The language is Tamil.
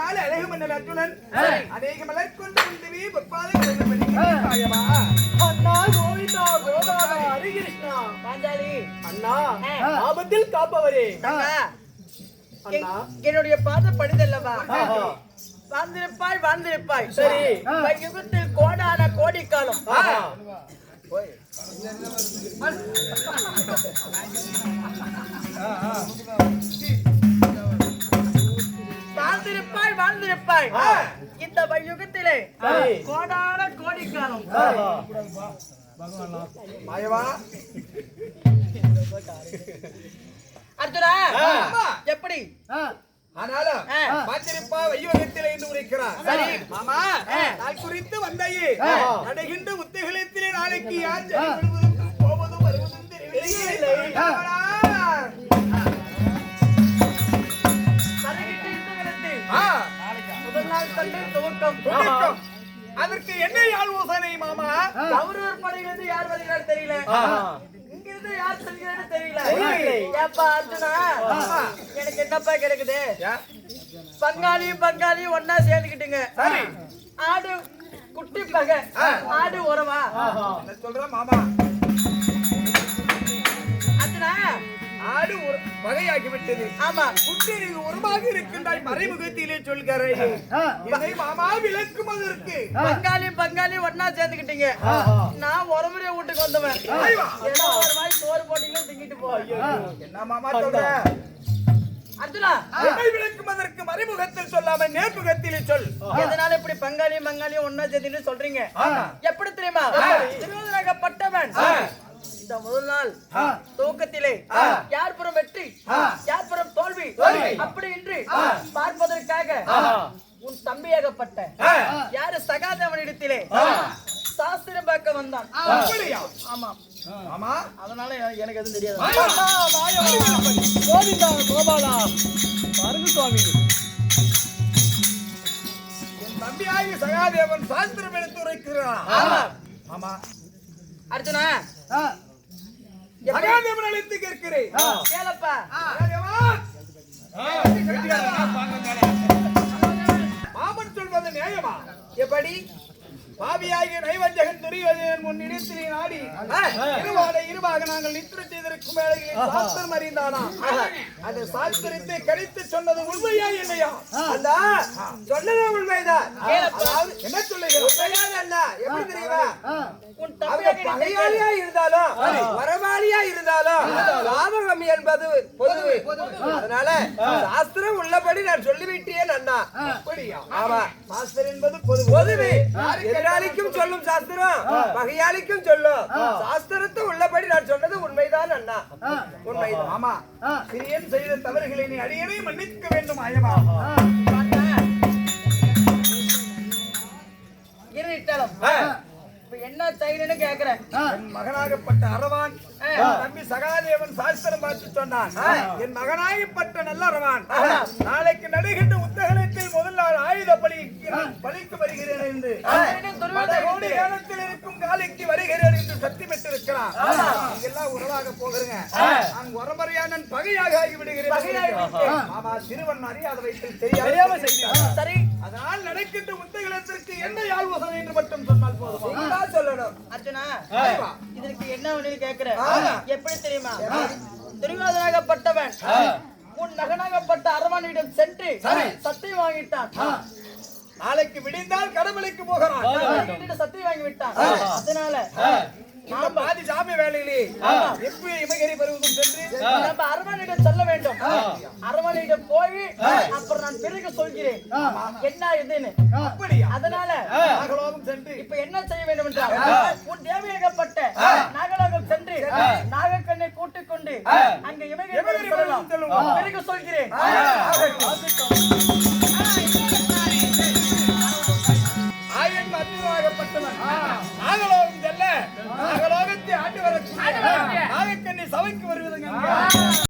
ஆனால் அழகு மன்னர் அர்ஜுனன் அநேக மலர் கொண்டு அண்ணா கோவிந்தா கோபாலா ஹரிகிருஷ்ணா பாஞ்சாலி அண்ணா. ஆபத்தில் காப்பவரே என்னுடைய பாத படிதல்லவா. வாழ்ந்திருப்பாய் வாழ்ந்திருப்பாய் சரி. யுகத்தில் கோடான கோடி காலம் ஆஹா. ஆ. இந்த யுகத்திலே. கோடான கோடி காலம் ஆஹா. மாயவா அர்ஜுனா. எப்படி ஆனாலும் ஆ. மாத்திருப்பா வையோகத்திலே என்று உரைக்கிறார் சரி. மாமா ஆ. நான் குறித்து வந்தையே. நடைகின்ற உத்திகளத்திலே நாளைக்கு யார் போவதும் வருவதும் தெரியவில்லை முதல் நாள் கண்டு துவக்கம் துவக்கம். அதற்கு என்ன ஆலோசனை மாமா? கௌரவர் படையிலிருந்து யார் வருகிறார் தெரியல. இங்கிருந்து யார் செல்கிறாரு தெரியல. ஏப்பா அர்ஜுனா எனக்கு என்னப்பா கிடைக்குது? யா, பங்காளியும் பங்காளியும் ஒன்னா சேர்ந்துக்கிட்டுங்க. சரி. ஆடு குட்டி பகை. ஆடு உறவா? ஆஹா. என்ன சொல்ற மாமா. ஆடு ஒரு வகையாகி விட்டது ஆமா குட்டி நீ உருவாகி இருக்கின்றாய் மறைமுகத்திலே சொல்கிறேன். என்னை மாமா விளக்கும் அதற்கு. பங்காளியும் பங்காளியும் ஒன்னா சேர்ந்துக்கிட்டீங்க ஆஹா. நான் உறமுறைய வீட்டுக்கு வந்தவன். ஒரு வாய் சோறு போட்டீங்களோ திங்கிட்டு போ. என்ன மாமா சொல்ற? அர்ஜுனா. அதற்கு மறைமுகத்தில் சொல்லாம நேர்முகத்திலே சொல். எதனால இப்படி பங்காளியும் பங்காளியும் ஒன்னா சேர்ந்துட்டு சொல்றீங்க. எப்படி தெரியுமா? திருவதனாகப்பட்டவன் இந்த முதல் நாள் துவக்கத்திலே யார் புறம் வெற்றி யார் புறம் தோல்வி? அப்படி இன்றி பார்ப்பதற்காக உன் தம்பியாகப்பட்ட யாரு சகாதேவனிடத்திலே சாஸ்திரம் பார்க்க வந்தான். அப்படியா? ஆமா. ஆமா. அதனால எனக்கு- எதுவும் தெரியாது. கோவிந்தா கோபாலா. பாருங்க சுவாமி. என் தம்பியாகி சகாதேவன் சாஸ்திரம் எடுத்து உரைக்கிறான். ஆமா. ஆமா. அர்ஜுனா சகாதேவன் அழைத்து கேட்கிறேன்! மாமன் சொல்வது நியாயமா? எப்படி? பாவியாகிய நைவஞ்சகன் துரியோதனன் முன்னிடத்திலே நாடி இருவாக நாங்கள் நித்திர செய்திருக்கும் வேளையில் சாஸ்திரம் அறிந்தானா? அந்த சாஸ்திரத்தை கணித்து சொன்னது உண்மையா இல்லையா? அந்த சொன்னது உண்மைதான். என்ன சொல்லுகிறோம்? உண்மைதான் அல்ல. எப்படி தெரியுமா? உன் அவங்க பகையாளியா இருந்தாலும் வரவாளியா இருந்தாலும் லாபகம் என்பது பொது அதனால சாஸ்திரம் உள்ளபடி நான் சொல்லிவிட்டேன் அண்ணா. அப்படியா? ஆமா. சாஸ்திரம் என்பது பொது பொதுவே. எதிராளிக்கும் சொல்லும் சாஸ்திரம் பகையாளிக்கும் சொல்லும். சாஸ்திரத்தை உள்ளபடி நான் சொன்னது உண்மைதான் அண்ணா உண்மைதான் ஆமா சிறியன் செய்த தவறுகளை நீ அடியனை மன்னிக்க வேண்டும் இருட்டாலும் இப்ப என்ன செய்யணும்னு கேக்குறேன். என் மகனாகப்பட்ட அரவான் தம்பி சகாதேவன் சாஸ்திரம் பார்த்து சொன்னான். என் மகனாகப்பட்ட நல்ல அரவான் நாளைக்கு நடுகின்ற உத்தகலத்தில் முதல் நாள் ஆயுத பலி பலிக்கு வருகிறேன் என்று. கோடி காலத்தில் இருக்கும் காலைக்கு வருகிறேன் என்று சத்தி பெற்றிருக்கிறான் நீங்க எல்லாம் உறவாக போகிறீங்க நான் உரமறையான பகையாக ஆகி விடுகிறேன் பகையாகி விட்டேன். ஆமா சிறுவன் அறியாத வயசில் தெரியாம செய்தார் சரி. அதனால் நடக்கின்ற உத்தகலத்திற்கு என்ன ஆலோசனை என்று மட்டும் சொன்னால் போதும்? சொல்லணும். அர்ஜுனா. இதற்கு என்ன ஒண்ணு கேக்குற எப்படி தெரியுமா? துரியோதனாகப்பட்டவன் உன் மகனாகப்பட்ட அரவணிடம் சென்று சத்தியம் வாங்கிட்டான். நாளைக்கு விடிந்தால் கடவுளுக்கு போகிறான். சத்தியம் வாங்கி விட்டான். அதனால பாதி சாமி வேலையிலே எப்படி இமகரி பருவதும் சென்று நம்ம அரவணிடம் செல்ல வேண்டும். அரவணிடம் போய் அப்புறம் நான் பிறகு சொல்கிறேன். என்ன இதுன்னு. அப்படியா? அதனால நாகலோகம் சென்று. இப்ப என்ன செய்ய வேண்டும் என்றால் உன் தேவையாகப்பட்ட நாகலோகம் சென்று நாகக்கண்ணை கூட்டிக் கொண்டு அங்க இமகரி செல்லுவோம். பிறகு சொல்கிறேன்.